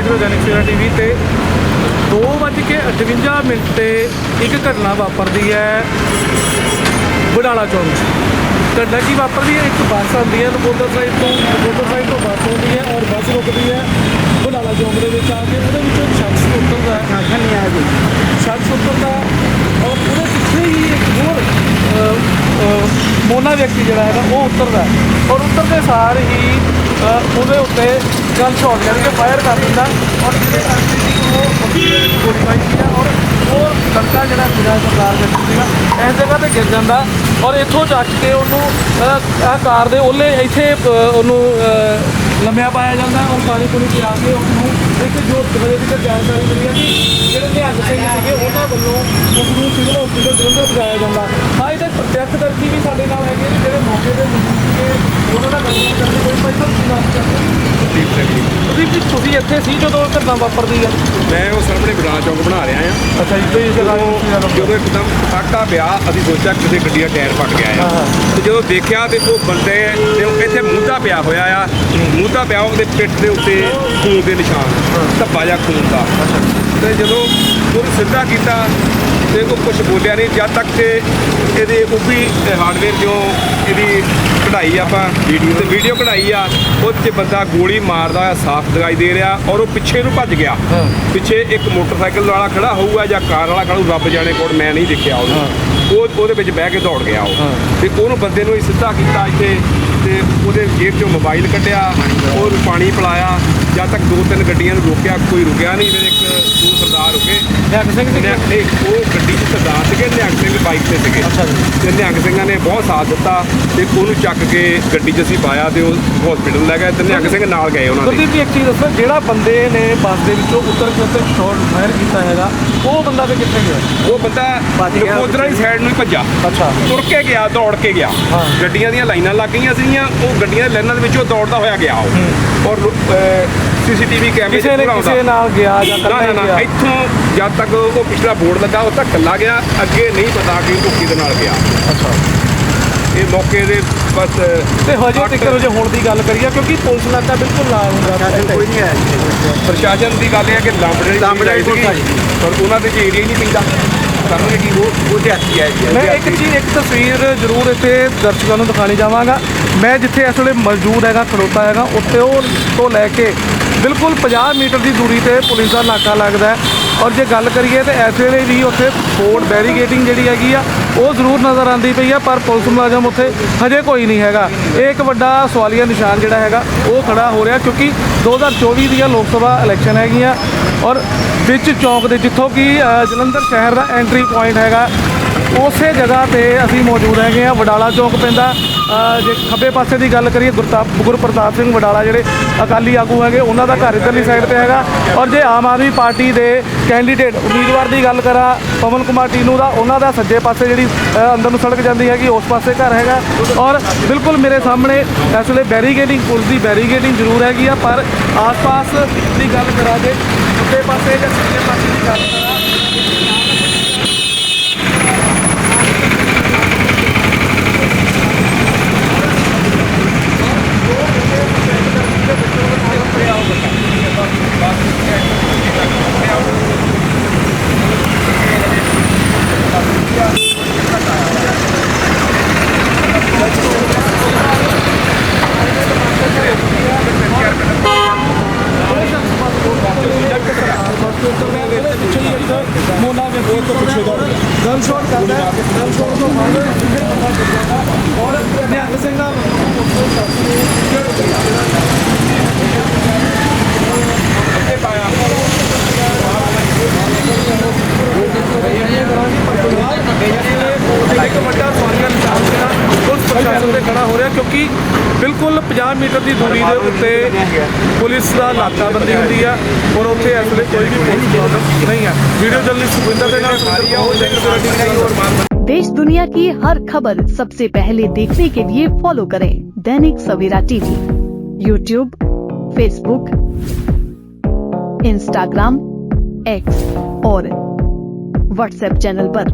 ਦੇਖ ਰਹੇ ਹੋ ਦੈਨਿਕ ਸਵੇਰਾ ਟੀਵੀ ਤੇ 2:58 ਮਿੰਟ ਤੇ ਇੱਕ ਘਟਨਾ ਵਾਪਰਦੀ ਹੈ ਬਡਾਲਾ ਚੌਂਕ। ਘਟਨਾ ਕੀ ਵਾਪਰਦੀ ਹੈ ਇੱਕ ਬੱਸ ਆਉਂਦੀ ਹੈ ਨਕੋਦਰ ਸਾਈਡ ਤੋਂ ਨਕੋਦਰ ਸਾਈਡ ਤੋਂ ਬੱਸ ਆਉਂਦੀ ਹੈ ਔਰ ਬੱਸ ਰੁਕਦੀ ਹੈ ਬਡਾਲਾ ਚੌਂਕ ਦੇ ਵਿੱਚ ਆ ਕੇ ਉਹਦੇ ਵਿੱਚੋਂ ਇੱਕ ਸ਼ਖਸ ਉਤਰਦਾ ਹੈ ਨਹੀਂ ਆ ਜੀ ਸ਼ਖਸ ਉਤਰਦਾ ਔਰ ਉਹਦੇ ਪਿੱਛੇ ਹੀ ਇੱਕ ਹੋਰ ਮੋਨਾ ਵਿਅਕਤੀ ਜਿਹੜਾ ਹੈਗਾ ਉਹ ਉਤਰਦਾ। ਔਰ ਉਤਰਦੇ ਸਾਰ ਹੀ ਉਹਦੇ ਉੱਤੇ ਗਨ ਸ਼ਾਟ ਯਾਨੀ ਕਿ ਫਾਇਰ ਕਰ ਦਿੰਦਾ। ਔਰ ਜਿਹੜੇ ਆਦਮੀ ਸੀ ਉਹ ਗੋਲੀ ਮਾਰੀ ਸੀ ਔਰ ਉਹ ਲੜਕਾ ਜਿਹੜਾ ਸੀਗਾ ਸਰਦਾਰ ਵਿਅਕਤੀ ਸੀਗਾ, ਇਸ ਜਗ੍ਹਾ ਤੇ ਗਿਰ ਜਾਂਦਾ ਔਰ ਇੱਥੋਂ ਚੱਕ ਕੇ ਉਹਨੂੰ ਆ ਕਾਰ ਦੇ ਉਹਲੇ ਇੱਥੇ ਉਹਨੂੰ ਲੰਮਿਆ ਪਾਇਆ ਜਾਂਦਾ ਔਰ ਪਾਣੀ ਪੂਣੀ ਪਿਆ ਕੇ ਉਹਨੂੰ ਇੱਕ ਜੋ ਵਜੇ ਦੀ ਜਾਣਕਾਰੀ ਮਿਲੀ ਹੈ ਕਿ ਜਿਹੜੇ ਨਿਹੰਗ ਸਿੰਘ ਸੀਗੇ, ਉਹਨਾਂ ਵੱਲੋਂ ਉਸ ਨੂੰ ਸਿਵਲ ਹਸਪੀਟਲ ਜਲੰਧਰ ਪਹੁੰਚਾਇਆ ਜਾਂਦਾ। ਹਾਂ ਇਹਦੇ ਪ੍ਰਤੱਖਦਰਸ਼ੀ ਵੀ ਸਾਡੇ ਨਾਲ ਹੈਗੇ ਨੇ ਜਿਹੜੇ ਮੌਕੇ ਤੇ ਮੌਜੂਦ ਸੀਗੇ ਉਹਨਾਂ ਨਾਲ ਗੱਲਬਾਤ ਕਰਦੇ ਕੋਈ ਭਾਈ ਸਾਹਿਬ ਕੀ ਨਾਮ ਕਰਦੇ ਦੀਪ ਸਿੰਘ ਜੀ। ਤੁਸੀਂ ਵੀ ਤੁਸੀਂ ਇੱਥੇ ਸੀ ਜਦੋਂ ਇਹ ਘਟਨਾ ਵਾਪਰਦੀ ਹੈ ਮੈਂ ਉਹ ਸਾਹਮਣੇ ਬਣਾ ਚੌਂਕ ਬਣਾ ਰਿਹਾ ਆ ਅੱਛਾ ਜੀ ਤੁਸੀਂ ਇਸ ਜਦੋਂ? ਜਦੋਂ ਇੱਕਦਮ ਪਟਾਕਾ ਪਿਆ ਅਸੀਂ ਸੋਚਿਆ ਕਿਸੇ ਗੱਡੀ ਦਾ ਟਾਇਰ ਫਟ ਗਿਆ ਆ। ਤੇ ਜਦੋਂ ਦੇਖਿਆ ਤੇ ਉਹ ਬੰਦੇ ਤੇ ਉਹ ਇੱਥੇ ਪਿਆ ਹੋਇਆ ਆ। ਮੂੰਹਦਾ ਪਿਆ ਉਹਦੇ ਪਿੱਠ ਦੇ ਉੱਤੇ ਖੂਨ ਦੇ ਨਿਸ਼ਾਨ ਧੱਬਾ ਜਾਂ ਖੂਨ ਦਾ। ਤੇ ਜਦੋਂ ਉਹਨੂੰ ਸਿੱਧਾ ਕੀਤਾ ਤੇ ਉਹ ਕੁਝ ਬੋਲਿਆ ਨਹੀਂ। ਜਦ ਤੱਕ ਤੇ ਇਹਦੇ ਉਪੀ ਹਾਰਡਵੇਅਰ ਜੋ ਇਹਦੀ ਕਢਾਈ ਆਪਾਂ ਵੀਡੀਓ ਤੇ ਵੀਡੀਓ ਕਢਾਈ ਆ ਉਹ 'ਚ ਬੰਦਾ ਗੋਲੀ ਮਾਰਦਾ ਹੋਇਆ ਸਾਫ਼ ਦਿਖਾਈ ਦੇ ਰਿਹਾ ਔਰ ਉਹ ਪਿੱਛੇ ਨੂੰ ਭੱਜ ਗਿਆ। ਪਿੱਛੇ ਇੱਕ ਮੋਟਰਸਾਈਕਲ ਵਾਲਾ ਖੜਾ ਹੋਊਗਾ ਜਾਂ ਕਾਰ ਵਾਲਾ ਖੜਾ ਰੱਬ ਜਾਣੇ ਕੋਲ ਮੈਂ ਨਹੀਂ ਦੇਖਿਆ ਉਹਨੂੰ। ਉਹ ਉਹਦੇ ਵਿੱਚ ਬਹਿ ਕੇ ਦੌੜ ਗਿਆ ਉਹ। ਤੇ ਉਹਨੂੰ ਬੰਦੇ ਨੂੰ ਹੀ ਸਿੱਧਾ ਕੀਤਾ ਇੱਥੇ ਤੇ ਉਹਦੇ ਜੇਬ ਚੋਂ ਮੋਬਾਈਲ ਕੱਢਿਆ ਔਰ ਪਾਣੀ ਪਿਲਾਇਆ। ਜਦ ਤੱਕ ਦੋ ਤਿੰਨ ਗੱਡੀਆਂ ਨੂੰ ਰੋਕਿਆ ਕੋਈ ਰੁਕਿਆ ਨਹੀਂ ਫਿਰ ਇੱਕ ਦੋ ਸਰਦਾਰ ਰੁਕੇ। ਨਿਹੰਗ ਸਿੰਘ ਜੀ ਨਿਹੰਗ- ਨਹੀਂ ਉਹ ਗੱਡੀ 'ਚ ਸਰਦਾਰ ਸੀਗੇ ਨਿਹੰਗ ਸਿੰਘ ਬਾਈਕ ਤੇ ਸੀਗੇ। ਅੱਛਾ ਜੀ। ਤੇ ਨਿਹੰਗ ਸਿੰਘਾਂ ਨੇ ਬਹੁਤ ਸਾਥ ਦਿੱਤਾ ਤੇ ਉਹਨੂੰ ਚੱਕ ਕੇ ਗੱਡੀ 'ਚ ਅਸੀਂ ਪਾਇਆ ਤੇ ਉਹ ਹਸਪੀਟਲ ਲੈ ਗਏ ਤੇ ਨਿਹੰਗ ਸਿੰਘ ਨਾਲ ਗਏ ਉਹਨਾਂ ਦੇ। ਗੁਰਦੀਪ ਜੀ ਇੱਕ ਚੀਜ਼ ਦੱਸੋ ਜਿਹੜਾ ਬੰਦੇ ਨੇ ਬੱਸ ਦੇ ਵਿੱਚੋਂ ਉਤਰ ਕੇ ਉੱਤੇ ਸ਼ਾਟ ਫਾਇਰ ਕੀਤਾ ਹੈਗਾ ਉਹ ਬੰਦਾ ਤੇ ਕਿੱਥੇ ਗਿਆ? ਉਹ ਬੰਦਾ ਭੱਜ ਗਿਆ ਨਕੋਦਰਾ ਦੀ ਸਾਈਡ ਨੂੰ ਹੀ ਭੱਜਾ ਅੱਛਾ। ਤੁਰ ਕੇ ਗਿਆ ਦੌੜ ਕੇ ਗਿਆ। ਹਾਂ। ਗੱਡੀਆਂ ਦੀਆਂ ਲਾਈਨਾਂ ਲੱਗ ਗਈਆਂ ਸੀਗੀਆਂ ਉਹ ਗੱਡੀਆਂ ਦੇ ਲਾਈਨਾਂ ਦੇ ਵਿੱਚੋਂ ਦੌੜਦਾ ਹੋਇਆ ਗਿਆ ਉਹ। ਔਰ ਸੀਸੀਟੀਵੀ ਕੈਮਰੇ ਕਿਸੇ ਨੇ ਕਿਸੇ ਨਾਲ ਗਿਆ ਜਾਂ ਨਾ ਕੱਲਾ ਨਾ ਹੀ ਨਾ ਇੱਥੋਂ ਜਦ ਤੱਕ ਉਹ ਪਿਛਲਾ ਬੋਰਡ ਲੱਗਾ ਉਹ ਤੱਕ ਕੱਲਾ ਗਿਆ। ਅੱਗੇ ਨਹੀਂ ਪਤਾ ਕਿ ਉਹ ਕਿਹਦੇ ਨਾਲ ਗਿਆ। ਅੱਛਾ। ਇਹ ਮੌਕੇ ਦੇ ਬਸ ਤੇ ਹਜੇ ਤੱਕ ਜੇ ਹੁਣ ਦੀ ਗੱਲ ਕਰੀਏ ਕਿਉਂਕਿ ਪੁਲਿਸ ਨਾਕਾ ਬਿਲਕੁਲ ਲਾਲ ਹੁੰਦਾ। ਕੋਈ ਨਹੀਂ ਹੈ ਪ੍ਰਸ਼ਾਸਨ ਦੀ ਗੱਲ ਇਹ ਹੈ ਕਿ ਲਾਂਬੜੇ ਲਾਂਬੜੇ ਸੀਗੀ, ਪਰ ਉਹਨਾਂ ਦੇ ਚ ਏਰੀਆ ਹੀ ਨਹੀਂ ਪੈਂਦਾ। ਕਰਨਗੇ ਕੀ ਉਹ ਉਹ ਤੇ ਹੱਥੀ ਹੈ ਜੀ ਮੈਂ ਇੱਕ ਚੀਜ਼ ਇੱਕ ਤਸਵੀਰ ਜ਼ਰੂਰ ਇੱਥੇ ਦਰਸ਼ਕਾਂ ਨੂੰ ਦਿਖਾਣੀ ਚਾਹਾਂਗਾ। ਮੈਂ ਜਿੱਥੇ ਇਸ ਵੇਲੇ ਮੌਜੂਦ ਹੈਗਾ, ਖੜੋਤਾ ਹੈਗਾ, ਉੱਥੇ ਉਹ ਤੋਂ ਲੈ ਕੇ ਬਿਲਕੁਲ 50 ਮੀਟਰ ਦੀ ਦੂਰੀ ਤੇ ਪੁਲਿਸ ਦਾ ਨਾਕਾ ਲੱਗਦਾ ਔਰ ਜੇ ਗੱਲ ਕਰੀਏ ਤੇ ਇਸ ਵੇਲੇ ਵੀ ਉੱਥੇ ਫੋਰਡ ਬੈਰੀਗੇਟਿੰਗ ਜਿਹੜੀ ਹੈਗੀ ਆ, ਉਹ ਜ਼ਰੂਰ ਨਜ਼ਰ ਆਉਂਦੀ ਪਈ ਆ, ਪਰ ਪੁਲਿਸ ਮੁਲਾਜ਼ਮ ਉੱਥੇ ਹਜੇ ਕੋਈ ਨਹੀਂ ਹੈਗਾ। ਇਹ ਇੱਕ ਵੱਡਾ ਸਵਾਲੀਆ ਨਿਸ਼ਾਨ ਜਿਹੜਾ ਹੈਗਾ, ਉਹ ਖੜਾ ਹੋ ਰਿਹਾ, ਕਿਉਂਕਿ 2024 ਦੀਆਂ ਲੋਕ ਸਭਾ ਇਲੈਕਸ਼ਨ ਹੈਗੀਆਂ। ਔਰ ਵਿੱਚ ਚੌਂਕ ਦੇ ਜਿੱਥੋਂ ਕਿ ਜਲੰਧਰ ਸ਼ਹਿਰ ਦਾ ਐਂਟਰੀ ਪੁਆਇੰਟ ਹੈਗਾ। ਉਸੇ ਜਗ੍ਹਾ ਤੇ ਅਸੀਂ ਮੌਜੂਦ ਹੈਗੇ ਆ ਵਡਾਲਾ ਚੌਂਕ ਪੈਂਦਾ ਜੇ ਖੱਬੇ ਪਾਸੇ ਦੀ ਗੱਲ ਕਰੀਏ ਗੁਰਤਾਪ ਗੁਰਪ੍ਰਤਾਪ ਸਿੰਘ ਵਡਾਲਾ ਜਿਹੜੇ ਅਕਾਲੀ ਆਗੂ ਹੈਗੇ, ਉਹਨਾਂ ਦਾ ਘਰ ਇੱਧਰਲੀ ਸਾਈਡ ਤੇ ਹੈਗਾ। ਔਰ ਜੇ ਆਮ ਆਦਮੀ ਪਾਰਟੀ ਦੇ ਕੈਂਡੀਡੇਟ ਉਮੀਦਵਾਰ ਦੀ ਗੱਲ ਕਰਾਂ, ਪਵਨ ਕੁਮਾਰ ਟੀਨੂ ਦਾ, ਉਹਨਾਂ ਦਾ ਸੱਜੇ ਪਾਸੇ ਜਿਹੜੀ ਅੰਦਰ ਨੂੰ ਸੜਕ ਜਾਂਦੀ ਹੈਗੀ, ਉਸ ਪਾਸੇ ਘਰ ਹੈਗਾ। ਔਰ ਬਿਲਕੁਲ ਮੇਰੇ ਸਾਹਮਣੇ ਇਸ ਵੇਲੇ ਬੈਰੀਗੇਟਿੰਗ ਪੁਲਿਸ ਦੀ ਬੈਰੀਗੇਟਿੰਗ ਜ਼ਰੂਰ ਹੈਗੀ ਆ, ਪਰ ਆਸ-ਪਾਸ ਦੀ ਗੱਲ ਕਰਾਂ ਜੇ ਉੱਤੇ ਪਾਸੇ ਜਾਂ ਸੱਜੇ ਪਾਸੇ ਦੀ ਗੱਲ ਕਰਾਂ ਮੋਨਾ ਦੇ ਕੋਲ ਤੋਂ ਪਿੱਛੇ ਦੌੜ ਗਨ ਸ਼ਾਟ ਕਰਦਾ ਗਨ ਸ਼ਾਟ ਤੋਂ ਬਾਅਦ ਔਰ ਨਿਹੰਗ ਸਿੰਘ ਦਾ ਪ੍ਰਸ਼ਾਸਨ ਤੇ ਖੜਾ ਹੋ ਰਿਹਾ ਕਿਉਂਕਿ ਬਿਲਕੁਲ 50 ਮੀਟਰ ਦੀ ਦੂਰੀ ਦੇ ਉੱਤੇ ਪੁਲਿਸ ਦਾ ਨਾਕਾਬੰਦੀ ਹੁੰਦੀ ਆ ਔਰ ਉੱਥੇ ਇਸ ਵੇਲੇ ਕੋਈ ਵੀ ਪੁਲਿਸ ਮੁਲਾਜ਼ਮ ਨਹੀਂ ਹੈ ਵੀਡੀਓ ਜਰਨਲਿਸਟ ਸੁਖਵਿੰਦਰ ਦੇ ਨਾਲ ਸਾਰੀ ਆ ਉਹ ਜੈਕਟ देश दुनिया की हर खबर सबसे पहले देखने के लिए फॉलो करें Dainik Savera TV YouTube Facebook Instagram X और व्हाट्सएप चैनल पर।